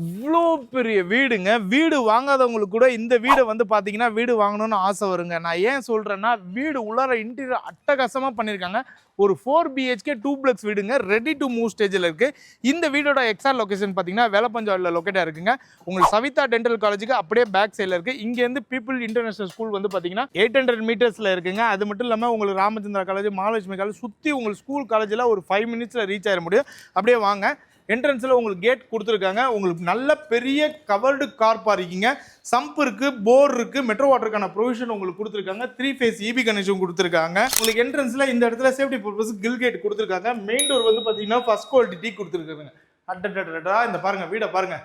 இவ்வளோ பெரிய வீடுங்க. வீடு வாங்காதவங்களுக்கு கூட இந்த வீடை வந்து பார்த்தீங்கன்னா வீடு வாங்கணும்னு ஆசை வருங்க. நான் ஏன் சொல்கிறேன்னா வீடு உள்ளார இன்டீரியர் அட்டகாசமாக பண்ணியிருக்காங்க ஒரு ஃபோர் பிஹெச்கே டூ பிளக்ஸ் வீடுங்க. ரெடி டு மூவ் ஸ்டேஜில் இருக்குது இந்த வீடோட எக்ஸாக்ட் லொக்கேஷன் பார்த்தீங்கன்னா வேலப்பஞ்சாவில் லொக்கேட்டாக இருக்குங்க. உங்களுக்கு சவிதா டென்டல் காலேஜுக்கு அப்படியே பேக் சைடில் இருக்குது இங்கேருந்து பீப்புள் இன்டர்நேஷனல் ஸ்கூல் வந்து பார்த்தீங்கன்னா எயிட் ஹண்ட்ரட் மீட்டர்ஸில் இருக்குங்க. அது மட்டும் இல்லாமல் உங்களுக்கு ராமச்சந்திரா காலேஜ் மகாலட்சுமி காலேஜ் சுற்றி உங்களுக்கு ஸ்கூல் காலேஜில் ஒரு ஃபைவ் மினிட்ஸில் ரீச் ஆகிட முடியும். அப்படியே வாங்க. என்ட்ரன்ஸில் உங்களுக்கு கேட் கொடுத்துருக்காங்க. உங்களுக்கு நல்ல பெரிய கவர்டு கார் பார்க்கிங்க சம்ப் இருக்குது போர் இருக்குது மெட்ரோ வாட்டருக்கான ப்ரொவிஷன் உங்களுக்கு கொடுத்துருக்காங்க. த்ரீ ஃபேஸ் இபி கனெக்ஷன் கொடுத்துருக்காங்க. உங்களுக்கு என்ட்ரன்ஸில் இந்த இடத்துல சேஃப்டி பர்பஸ் கில் கேட் கொடுத்துருக்காங்க. மெயின் டோர் வந்து பார்த்தீங்கன்னா ஃபஸ்ட் குவாலிட்டி டீ கொடுத்துருக்காங்க. அட்டா இந்த பாருங்கள் வீடை பாருங்கள்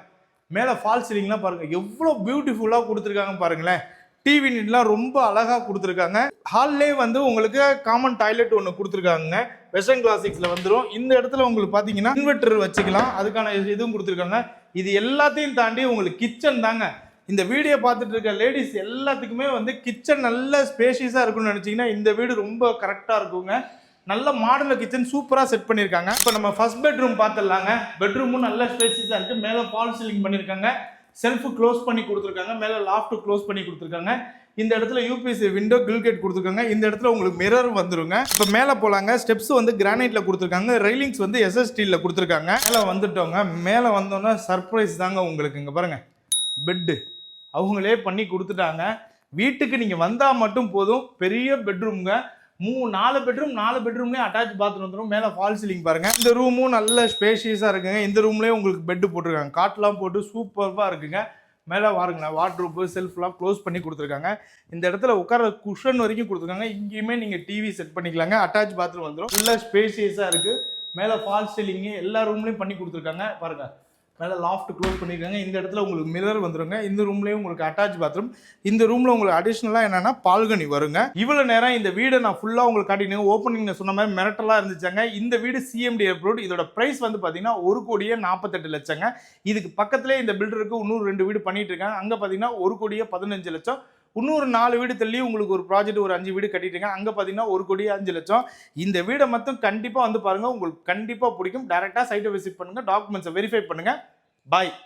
மேலே ஃபால் சீலிங்லாம் பாருங்கள் எவ்வளோ பியூட்டிஃபுல்லாக கொடுத்துருக்காங்க பாருங்களேன். டிவி நீட்லாம் ரொம்ப அழகாக கொடுத்துருக்காங்க. ஹால்லே வந்து உங்களுக்கு காமன் டாய்லெட் ஒன்று கொடுத்துருக்காங்க. வெஸ்டர்ன் கிளாசிக்ஸில் வந்துடும் இந்த இடத்துல உங்களுக்கு பார்த்தீங்கன்னா இன்வெர்டர் வச்சுக்கலாம். அதுக்கான இதுவும் கொடுத்துருக்காங்க. இது எல்லாத்தையும் தாண்டி உங்களுக்கு கிச்சன் தாங்க. இந்த வீடியோ பார்த்துட்டு இருக்க லேடிஸ் எல்லாத்துக்குமே வந்து கிச்சன் நல்ல ஸ்பேஷியஸாக இருக்கும்னு நினச்சிங்கன்னா இந்த வீடு ரொம்ப கரெக்டாக இருக்குங்க. நல்ல மாடலில் கிச்சன் சூப்பராக செட் பண்ணியிருக்காங்க இப்போ நம்ம ஃபர்ஸ்ட் பெட்ரூம் பார்த்துடலாங்க பெட்ரூமும் நல்ல ஸ்பேசியஸாக இருக்குது மேலே ஃபால் சீலிங் பண்ணியிருக்காங்க செல்ஃப் க்ளோஸ் பண்ணி கொடுத்துருக்காங்க மேலே லாஃப்ட் க்ளோஸ் பண்ணி கொடுத்துருக்காங்க. இந்த இடத்துல யூபிஎஸ்சி விண்டோ கில்கேட் கொடுத்துருக்காங்க. இந்த இடத்துல உங்களுக்கு மிரர் வந்துருங்க. இப்போ மேலே போலாங்க. ஸ்டெப்ஸ் வந்து கிரானைட்டில் கொடுத்துருக்காங்க. ரெயிலிங்ஸ் வந்து எஸ்எஸ் கொடுத்துருக்காங்க. மேலே வந்துட்டோங்க. மேலே வந்தோன்னா சர்ப்ரைஸ் தாங்க உங்களுக்கு. இங்கே பாருங்க. பெட்டு அவங்களே பண்ணி கொடுத்துட்டாங்க. வீட்டுக்கு நீங்கள் வந்தால் மட்டும் போதும். பெரிய பெட்ரூம்ங்க மூ நாலு பெட்ரூம் நாலு பெட்ரூம்லேயே அட்டாச் பாத்ரூம் வந்துடும் மேலே ஃபால் சீலிங் பாருங்கள் இந்த ரூமும் நல்ல ஸ்பேஷியஸாக இருக்குங்க. இந்த ரூம்லேயே உங்களுக்கு பெட்டு போட்டிருக்காங்க. காட்லாம் போட்டு சூப்பராக இருக்குங்க. மேலே வாருங்கண்ணா வாட்ரூப்பு செல்ஃப்லாம் க்ளோஸ் பண்ணி கொடுத்துருக்காங்க. இந்த இடத்துல உட்கார குஷன் வரைக்கும் கொடுத்துருக்காங்க. இங்கேயுமே நீங்கள் டிவி செட் பண்ணிக்கலாங்க. அட்டாச் பாத்ரூம் வந்துடும் நல்ல ஸ்பேஷியஸாக இருக்குது மேலே ஃபால் சீலிங்கு எல்லா ரூம்லேயும் பண்ணி கொடுத்துருக்காங்க. பாருங்கள் மேலே லாஃப்ட் க்ளோஸ் பண்ணியிருக்காங்க இந்த இடத்துல உங்களுக்கு மிரர் வந்துருங்க. இந்த ரூம்லேயும் உங்களுக்கு அட்டாச் பாத்ரூம் இந்த ரூமில் உங்களுக்கு அடிஷ்னலாக என்னென்னா பால்கனி வருங்க. இவ்வளோ நேரம் இந்த வீடை நான் ஃபுல்லாக உங்களுக்கு காட்டினேன் ஓப்பனிங் சொன்ன மாதிரி மிரட்டலாக இருந்துச்சாங்க. இந்த வீடு சிஎம்டி அப்ரூவ்ட் இதோட ப்ரைஸ் வந்து பார்த்தீங்கன்னா ஒரு கோடியே நாற்பத்தெட்டு லட்சங்க. இதுக்கு பக்கத்துலேயே இந்த பில்டருக்கு இன்னொரு ரெண்டு வீடு பண்ணிட்டு இருக்காங்க. அங்கே பார்த்தீங்கன்னா ஒரு கோடியே பதினஞ்சு லட்சம். இன்னொரு நாலு வீடு தள்ளி உங்களுக்கு ஒரு ப்ராஜெக்ட் ஒரு அஞ்சு வீடு கட்டிட்டீங்க அங்கே பார்த்தீங்கன்னா ஒரு கோடி அஞ்சு லட்சம். இந்த வீடை மட்டும் கண்டிப்பாக வந்து பாருங்கள் உங்களுக்கு கண்டிப்பாக பிடிக்கும். டேரெக்டாக சைட்டை விசிட் பண்ணுங்கள் டாக்குமெண்ட்ஸை வெரிஃபை பண்ணுங்கள் பாய்